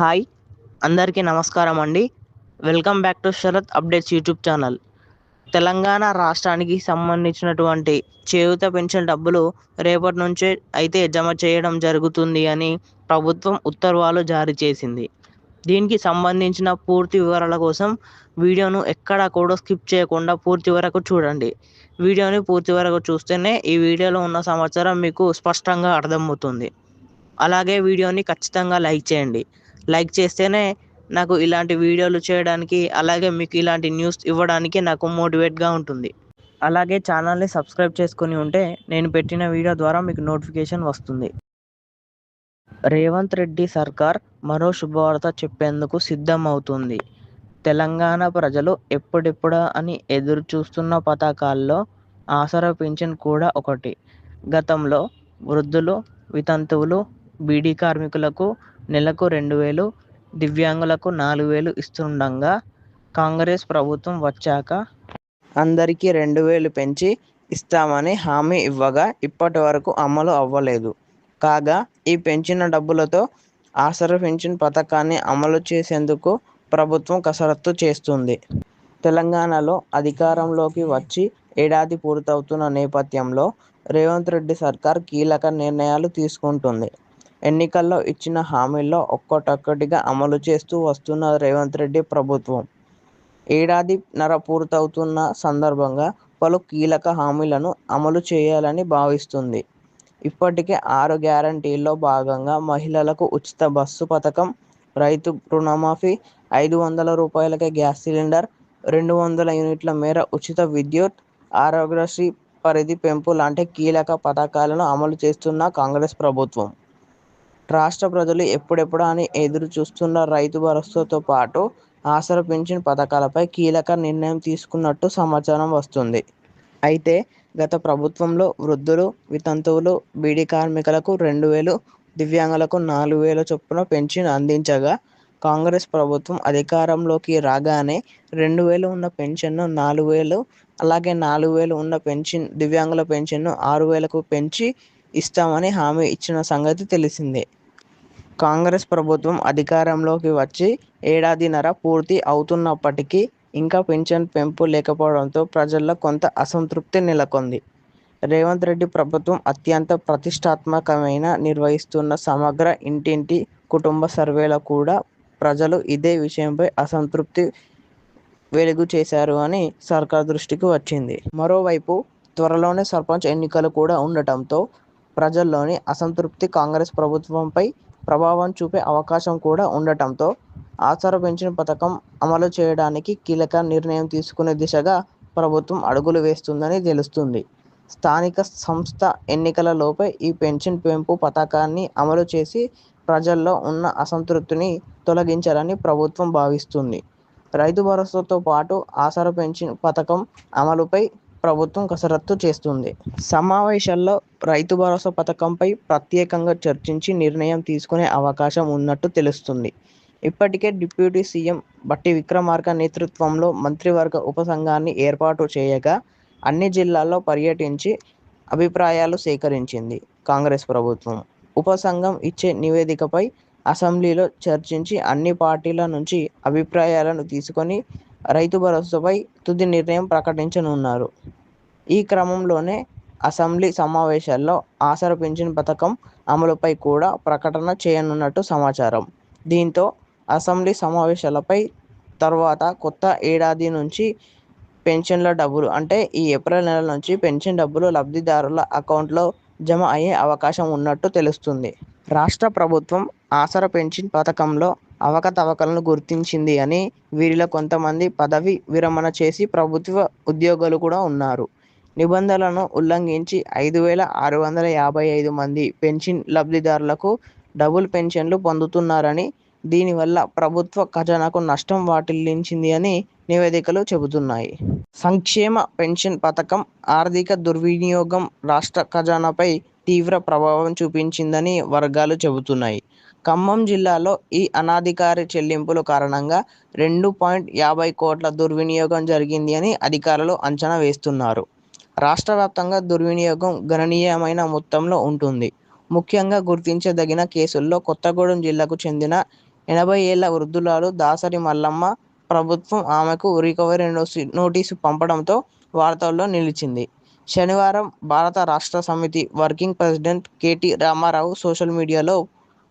Hi అందరికీ నమస్కారం అండి. Welcome back to Sharath updates YouTube channel. Telangana రాష్ట్రానికి సంబంధించినటువంటి చేయూత పెన్షన్ డబ్బులు రేపటి నుంచే అయితే జమ చేయడం జరుగుతుంది అని ప్రభుత్వం ఉత్తర్వాలు జారీ చేసింది. దీనికి సంబంధించిన పూర్తి వివరాల కోసం వీడియోను ఎక్కడా కూడా స్కిప్ చేయకుండా పూర్తి వరకు చూడండి. వీడియోని పూర్తి వరకు చూస్తేనే ఈ వీడియోలో ఉన్న సమాచారం మీకు స్పష్టంగా అర్థమవుతుంది. అలాగే వీడియోని ఖచ్చితంగా లైక్ చేయండి. లైక్ చేస్తేనే నాకు ఇలాంటి వీడియోలు చేయడానికి అలాగే మీకు ఇలాంటి న్యూస్ ఇవ్వడానికి నాకు మోటివేట్గా ఉంటుంది. అలాగే ఛానల్ని సబ్స్క్రైబ్ చేసుకొని ఉంటే నేను పెట్టిన వీడియో ద్వారా మీకు నోటిఫికేషన్ వస్తుంది. రేవంత్ రెడ్డి సర్కార్ మరో శుభవార్త చెప్పేందుకు సిద్ధం అవుతుంది తెలంగాణ ప్రజలు ఎప్పుడెప్పుడా అని ఎదురు చూస్తున్న పథకాల్లో ఆసరా పింఛన్ కూడా ఒకటి. గతంలో వృద్ధులు వితంతువులు బీడీ కార్మికులకు నెలకు రెండు వేలు దివ్యాంగులకు నాలుగు వేలు ఇస్తుండగా కాంగ్రెస్ ప్రభుత్వం వచ్చాక అందరికీ రెండు వేలు పెంచి ఇస్తామని హామీ ఇవ్వగా ఇప్పటి వరకు అమలు అవ్వలేదు. కాగా ఈ పెంచిన డబ్బులతో ఆసరా పెన్షన్ పథకాన్ని అమలు చేసేందుకు ప్రభుత్వం కసరత్తు చేస్తుంది. తెలంగాణలో అధికారంలోకి వచ్చి ఏడాది పూర్తవుతున్న నేపథ్యంలో రేవంత్ రెడ్డి సర్కార్ కీలక నిర్ణయాలు తీసుకుంటుంది. ఎన్నికల్లో ఇచ్చిన హామీల్లో ఒక్కొక్కటిగా అమలు చేస్తూ వస్తున్న రేవంత్ రెడ్డి ప్రభుత్వం. ఏడాదిన్నర పూర్తవుతున్న సందర్భంగా పలు కీలక హామీలను అమలు చేయాలని భావిస్తుంది. ఇప్పటికే ఆరు గ్యారంటీల్లో భాగంగా మహిళలకు ఉచిత బస్సు పథకం రైతు రుణమాఫీ ఐదు వందల రూపాయలకే గ్యాస్ సిలిండర్ రెండు వందల యూనిట్ల మేర ఉచిత విద్యుత్ ఆరోగ్యశ్రీ పరిధి పెంపు లాంటి కీలక పథకాలను అమలు చేస్తున్న కాంగ్రెస్ ప్రభుత్వం. రాష్ట్ర ప్రజలు ఎప్పుడెప్పుడా అని ఎదురు చూస్తున్న రైతు భరోసాతో పాటు ఆసరా పెన్షన్ పథకాలపై కీలక నిర్ణయం తీసుకున్నట్టు సమాచారం వస్తుంది. అయితే గత ప్రభుత్వంలో వృద్ధులు వితంతువులు బీడీ కార్మికులకు రెండు వేలు దివ్యాంగులకు నాలుగు వేల చొప్పున పెన్షన్ అందించగా కాంగ్రెస్ ప్రభుత్వం అధికారంలోకి రాగానే రెండు వేలు ఉన్న పెన్షన్ను నాలుగు వేలు అలాగే నాలుగు వేలు ఉన్న పెన్షన్ దివ్యాంగుల పెన్షన్ను ఆరు వేలకు పెంచి ఇస్తామని హామీ ఇచ్చిన సంగతి తెలిసిందే. కాంగ్రెస్ ప్రభుత్వం అధికారంలోకి వచ్చి ఏడాదిన్నర పూర్తి అవుతున్నప్పటికీ ఇంకా పింఛన్ పెంపు లేకపోవడంతో ప్రజల్లో కొంత అసంతృప్తి నెలకొంది. రేవంత్ రెడ్డి ప్రభుత్వం అత్యంత ప్రతిష్టాత్మకమైన నిర్వహిస్తున్న సమగ్ర ఇంటింటి కుటుంబ సర్వేలో కూడా ప్రజలు ఇదే విషయంపై అసంతృప్తి వెలుగు చేశారు అని సర్కార్ దృష్టికి వచ్చింది. మరోవైపు త్వరలోనే సర్పంచ్ ఎన్నికలు కూడా ఉండటంతో ప్రజల్లోని అసంతృప్తి కాంగ్రెస్ ప్రభుత్వంపై ప్రభావం చూపే అవకాశం కూడా ఉండటంతో ఆసరా పెన్షన్ పథకం అమలు చేయడానికి కీలక నిర్ణయం తీసుకునే దిశగా ప్రభుత్వం అడుగులు వేస్తుందని తెలుస్తుంది. స్థానిక సంస్థ ఎన్నికలలోపే ఈ పెన్షన్ పెంపు పథకాన్ని అమలు చేసి ప్రజల్లో ఉన్న అసంతృప్తిని తొలగించాలని ప్రభుత్వం భావిస్తుంది. రైతు భరోసాతో పాటు ఆసరా పెన్షన్ పథకం అమలుపై ప్రభుత్వం కసరత్తు చేస్తుంది. సమావేశాల్లో రైతు భరోసా పథకంపై ప్రత్యేకంగా చర్చించి నిర్ణయం తీసుకునే అవకాశం ఉన్నట్టు తెలుస్తుంది. ఇప్పటికే డిప్యూటీ సీఎం బట్టి విక్రమార్క నేతృత్వంలో మంత్రివర్గ ఉపసంఘాన్ని ఏర్పాటు చేయగా అన్ని జిల్లాల్లో పర్యటించి అభిప్రాయాలు సేకరించింది కాంగ్రెస్ ప్రభుత్వం. ఉపసంఘం ఇచ్చే నివేదికపై అసెంబ్లీలో చర్చించి అన్ని పార్టీల నుంచి అభిప్రాయాలను తీసుకొని రైతు భరోసాపై తుది నిర్ణయం ప్రకటించనున్నారు. ఈ క్రమంలోనే అసెంబ్లీ సమావేశాల్లో ఆసరా పింఛన్ పథకం అమలుపై కూడా ప్రకటన చేయనున్నట్టు సమాచారం. దీంతో అసెంబ్లీ సమావేశాలపై తర్వాత కొత్త ఏడాది నుంచి పెన్షన్ల డబ్బులు అంటే ఈ ఏప్రిల్ నెల నుంచి పెన్షన్ డబ్బులు లబ్ధిదారుల అకౌంట్లో జమ అయ్యే అవకాశం ఉన్నట్టు తెలుస్తుంది. రాష్ట్ర ప్రభుత్వం ఆసరా పెన్షన్ పథకంలో అవకతవకలను గుర్తించింది అని వీరిలో కొంతమంది పదవి విరమణ చేసి ప్రభుత్వ ఉద్యోగులు కూడా ఉన్నారు. నిబంధనలను ఉల్లంఘించి ఐదు వేల ఆరు వందల యాభై ఐదు మంది పెన్షన్ లబ్ధిదారులకు డబుల్ పెన్షన్లు పొందుతున్నారని దీనివల్ల ప్రభుత్వ ఖజానాకు నష్టం వాటిల్లించింది అని నివేదికలు చెబుతున్నాయి. సంక్షేమ పెన్షన్ పథకం ఆర్థిక దుర్వినియోగం రాష్ట్ర ఖజానాపై తీవ్ర ప్రభావం చూపించిందని వర్గాలు చెబుతున్నాయి. ఖమ్మం జిల్లాలో ఈ అనాధికార చెల్లింపుల కారణంగా రెండు పాయింట్ యాభై కోట్ల దుర్వినియోగం జరిగింది అని అధికారులు అంచనా వేస్తున్నారు. రాష్ట్ర వ్యాప్తంగా దుర్వినియోగం గణనీయమైన మొత్తంలో ఉంటుంది ముఖ్యంగా గుర్తించదగిన కేసుల్లో కొత్తగూడెం జిల్లాకు చెందిన ఎనభై ఏళ్ళ వృద్ధురాలు దాసరి మల్లమ్మ. ప్రభుత్వం ఆమెకు రికవరీ నోటీసు పంపడంతో వార్తల్లో నిలిచింది. శనివారం Bharat Rashtra Samithi working president K T Rama Rao social మీడియాలో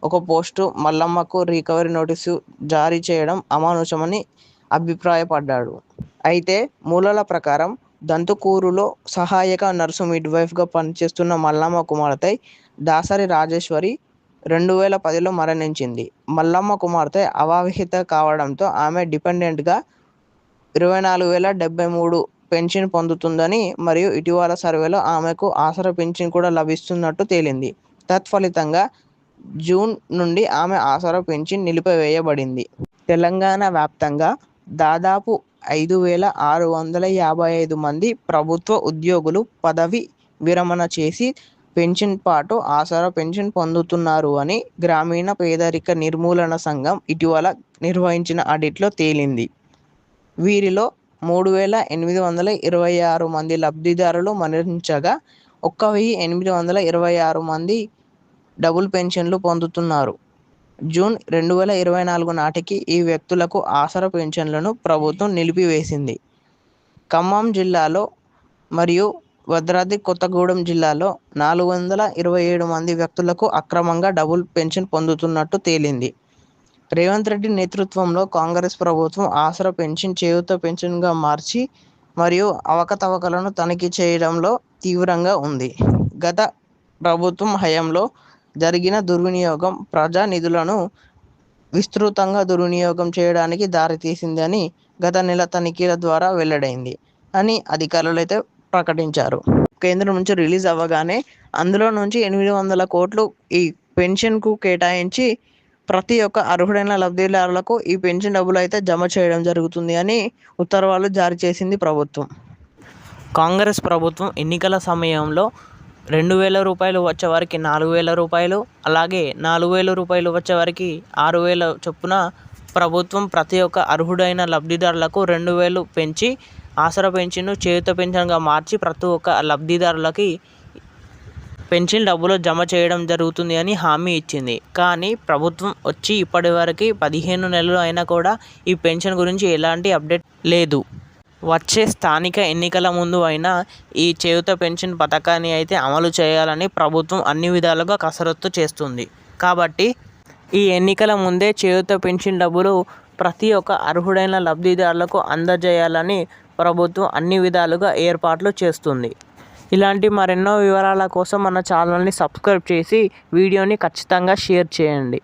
ఒక పోస్టు మల్లమ్మకు రికవరీ నోటీసు జారీ చేయడం అమానుషమని అభిప్రాయపడ్డాడు. అయితే మూలాల ప్రకారం దంతుకూరులో సహాయక నర్సు మిడ్వైఫ్గా పనిచేస్తున్న మల్లమ్మ కుమార్తె దాసరి రాజేశ్వరి రెండు వేల పదిలో మరణించింది. మల్లమ్మ కుమార్తె అవాహిత కావడంతో ఆమె డిపెండెంట్గా ఇరవై నాలుగు వేల డెబ్బై మూడు పెన్షన్ పొందుతుందని మరియు ఇటీవల సర్వేలో ఆమెకు ఆసరా పెన్షన్ కూడా లభిస్తున్నట్టు తేలింది. తత్ఫలితంగా జూన్ నుండి ఆమె ఆసరా పెన్షన్ నిలిపివేయబడింది. తెలంగాణ వ్యాప్తంగా దాదాపు ఐదు వేల ఆరు వందల యాభై ఐదు మంది ప్రభుత్వ ఉద్యోగులు పదవి విరమణ చేసి పెన్షన్ పాటు ఆసరా పెన్షన్ పొందుతున్నారు అని గ్రామీణ పేదరిక నిర్మూలన సంఘం ఇటీవల నిర్వహించిన ఆడిట్లో తేలింది. వీరిలో మూడు వేల ఎనిమిది వందల ఇరవై ఆరు మంది లబ్ధిదారులు మరణించగా ఒక్క వెయ్యి ఎనిమిది వందల ఇరవై ఆరు మంది డబుల్ పెన్షన్లు పొందుతున్నారు. జూన్ రెండు వేల ఇరవై నాలుగు నాటికి ఈ వ్యక్తులకు ఆసరా పెన్షన్లను ప్రభుత్వం నిలిపివేసింది. ఖమ్మం జిల్లాలో మరియు భద్రాద్రి కొత్తగూడెం జిల్లాలో నాలుగు వందల ఇరవై ఏడు మంది వ్యక్తులకు అక్రమంగా డబుల్ పెన్షన్ పొందుతున్నట్టు తేలింది. రేవంత్ రెడ్డి నేతృత్వంలో కాంగ్రెస్ ప్రభుత్వం ఆసరా పెన్షన్ చేయూత పెన్షన్గా మార్చి మరియు అవకతవకలను తనిఖీ చేయడంలో తీవ్రంగా ఉంది. గత ప్రభుత్వం హయాంలో జరిగిన దుర్వినియోగం ప్రజా నిధులను విస్తృతంగా దుర్వినియోగం చేయడానికి దారితీసిందని గత నెల తనిఖీల ద్వారా వెల్లడైంది అని అధికారులైతే ప్రకటించారు. కేంద్రం నుంచి రిలీజ్ అవ్వగానే అందులో నుంచి ఎనిమిది వందల కోట్లు ఈ పెన్షన్కు కేటాయించి ప్రతి ఒక్క అర్హుడైన లబ్ధిదారులకు ఈ పెన్షన్ డబ్బులు అయితే జమ చేయడం జరుగుతుంది అని ఉత్తర్వులు జారీ చేసింది ప్రభుత్వం. కాంగ్రెస్ ప్రభుత్వం ఎన్నికల సమయంలో రెండు వేల రూపాయలు వచ్చేవారికి నాలుగు వేల రూపాయలు అలాగే నాలుగు వేల రూపాయలు వచ్చేవారికి ఆరు వేల చొప్పున ప్రభుత్వం ప్రతి ఒక్క అర్హుడైన లబ్ధిదారులకు రెండు వేలు పెంచి ఆసర పెన్షన్ను చేయుత పెన్షన్గా మార్చి ప్రతి ఒక్క లబ్ధిదారులకి పెన్షన్ డబ్బులు జమ చేయడం జరుగుతుంది అని హామీ ఇచ్చింది. కానీ ప్రభుత్వం వచ్చి ఇప్పటివరకి పదిహేను నెలలు అయినా కూడా ఈ పెన్షన్ గురించి ఎలాంటి అప్డేట్ లేదు. వచ్చే స్థానిక ఎన్నికల ముందు అయినా ఈ చేయూత పెన్షన్ పథకాన్ని అయితే అమలు చేయాలని ప్రభుత్వం అన్ని విధాలుగా కసరత్తు చేస్తుంది. కాబట్టి ఈ ఎన్నికల ముందే చేయూత పెన్షన్ డబ్బులు ప్రతి ఒక్క అర్హుడైన లబ్ధిదారులకు అందజేయాలని ప్రభుత్వం అన్ని విధాలుగా ఏర్పాట్లు చేస్తుంది. ఇలాంటి మరెన్నో వివరాల కోసం మన ఛానల్ని సబ్స్క్రైబ్ చేసి వీడియోని ఖచ్చితంగా షేర్ చేయండి.